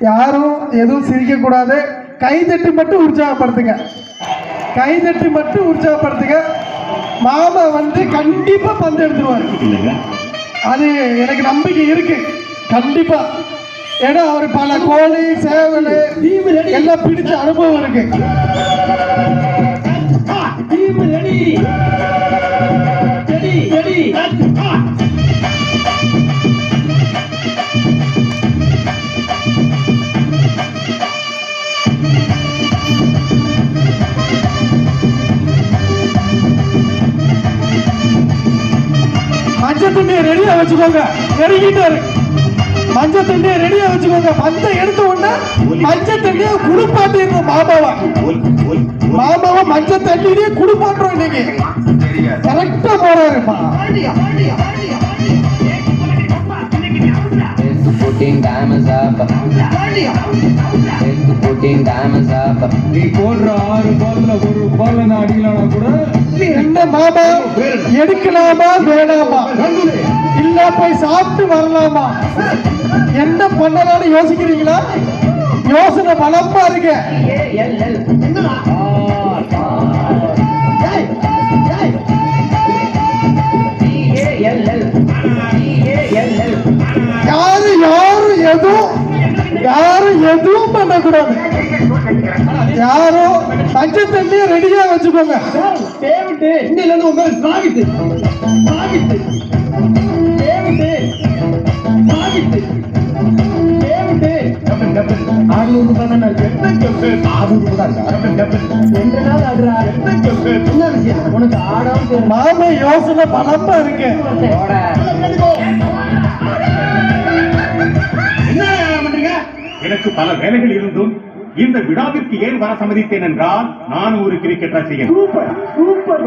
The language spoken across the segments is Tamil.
யாரும் எதுவும் சிரிக்கக்கூடாது. கைதட்டி மட்டும் உற்சாகப்படுத்துங்க. கைதட்டி மட்டும் உற்சாகப்படுத்துங்க. மாமா வந்து கண்டிப்பா பந்து எடுத்துருவாரு. இல்லைங்க. அது எனக்கு நம்பிக்கை இருக்கு. கண்டிப்பா. ஏன்னா அவர் பல கோழி சேவல் எல்லாம் பிடிச்ச அனுபவம் இருக்கு. டீம் ரெடி ரெடி ரெடி மஞ்சள் தண்ணியை ரெடியா வச்சுக்கோங்க. நெருங்கிட்டாரு மஞ்சள் தண்ணியை ரெடியா வச்சுக்கோங்க. பந்தை எடுத்த உடனே மஞ்சள் தண்ணியை குளிப்பாட்டிடணும் மாமாவை. மாமாவை மஞ்சள் தண்ணியிலேயே குளிப்பாட்டுறோம் இன்னைக்கு. கரெக்டா up. நீ போடுற ஆறு பால்ல ஒரு பால் நான் அடிக்கலாம்னா கூட மாமா எடுக்கலாமா வேணாமா? இல்ல போய் சாப்பிட்டு வரலாமா? என்ன பண்ணலாம்னு யோசிக்கிறீங்களா? யோசனை பலமா இருக்கு. பண்ணக்கூடாது யாரும் மஞ்சள் தண்ணியை ரெடியா வச்சுக்கோங்க. தேவிட்டு இன்னில இருந்து உங்க சாகிட்டு சாகிட்டு தேவிட்டு சாகிட்டு தேவிட்டு ஆறுநூறு ரூபாய் தானே இருக்கு ஆறுநூறு ரூபாய் தான் இருக்கா ரெண்டு நாள் ஆடுறா என்ன விஷயம் உனக்கு ஆடாம போயிரு. மாமா யோசனை பலமா இருக்கு. எனக்கு பல வேலைகள் இருந்தும் இந்த விழாவிற்கு ஏன் வர சம்மதித்தேன் என்றால் நான் ஒரு கிரிக்கெட் ரசிகன். சூப்பர் சூப்பர்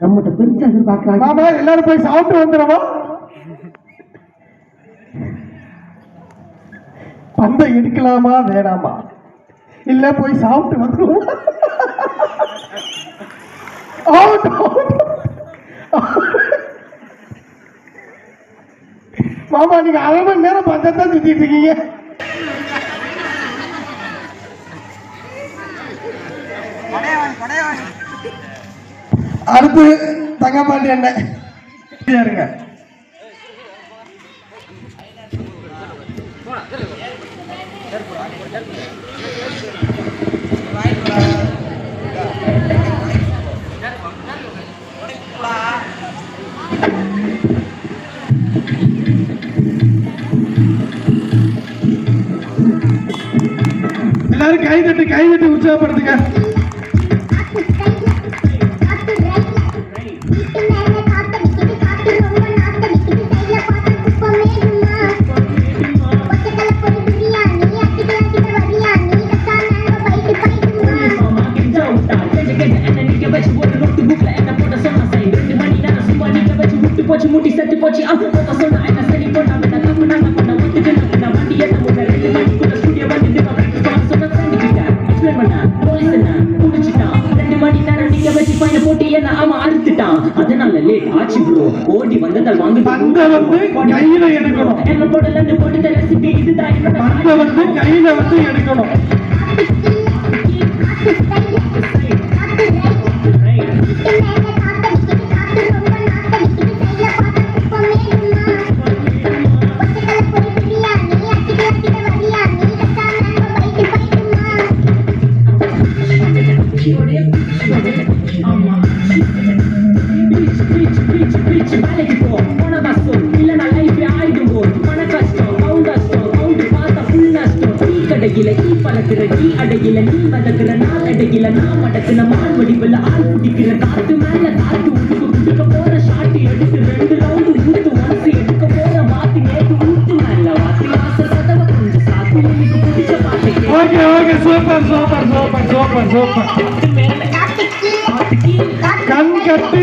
நம்மகிட்ட பெருசா எதிர்பார்க்கறாங்க மாமா எல்லாரும் போய் சாப்பிட்டு வந்துடுவோம் பந்தை எடுக்கலாமா வேணாமா? இல்ல போய் சாப்பிட்டு வந்துருவோம் Out, out. மாமா நீங்க அரை மணி நேரம் பந்தை தான் சுத்திட்டு இருக்கீங்க. அடுத்து தங்கப்பாண்டி அண்ணன். ரெடியா இருங்க. எல்லாரும் கை தட்டி கை உற்சாகப்படுத்துங்க. ரெண்டு மணி நேரம் நிக்க வச்சு பையனை போட்டு என்ன அவன் அறுத்துட்டான். அதனால லேட் ஆச்சு ப்ரோ ஓடி வந்ததால் வாங்க பந்தை வந்து கையில எடுக்கணும். என்ன போடலன்னு போட்டு ரெசிபி இதுதான். பந்தை வந்து கையில வந்து எடுக்கணும். அடையில நீ பறக்கிற நீ அடையில நீ வதக்குற நான் அடையில நான் மடக்குன மான் வடிவில் ஆள் குடிக்கிற காத்து மேல காத்து உடுக்க குடுக்க போற ஷாட்டி எடுத்து ரெண்டு ரவுண்டு ஊத்து ஒன்ஸ் எடுக்க போற மாத்தி நேத்து ஊத்து மேல வாத்தி வாசல் கதவை கொஞ்சம் சாத்து எனக்கு பிடிச்ச பாட்டு okay okay super super super super super. மேல கண் கட்டி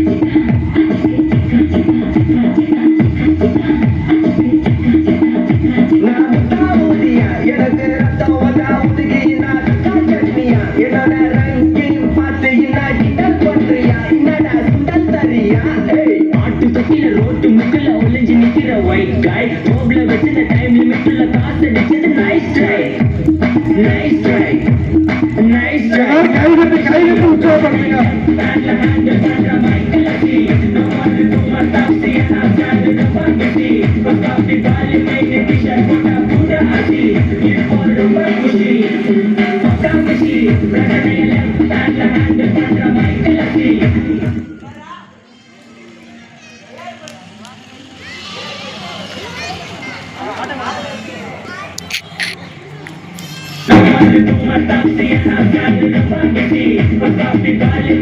white guy. Problem within the time limit till the cost Nice the nice try. Nice try. Nice try.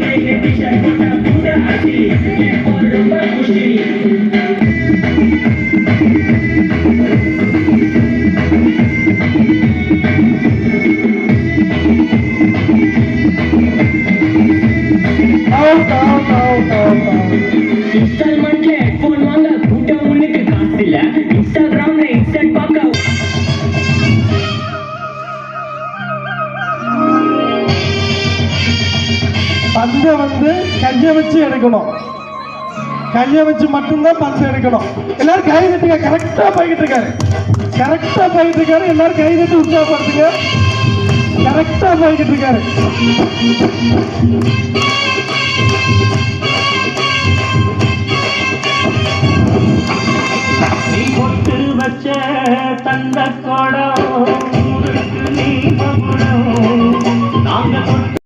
கை கட்டி உற்சாகப்படுத்துங்க out out out out out இன்ஸ்டால்மெண்ட்ல வந்து கையை வச்சு எடுக்கணும். கையை வச்சு மட்டும்தான் பந்து எடுக்கணும். எல்லாரும் கை தட்டுங்க கரெக்டா போய்கிட்டு இருக்காரு. கரெக்டா போயிட்டு இருக்காரு. எல்லாரும் கை தட்டு உற்சாகப்படுத்துங்க. கரெக்டா போய்கிட்டு இருக்காரு. நீ பொட்டு வச்ச தந்த கோடம்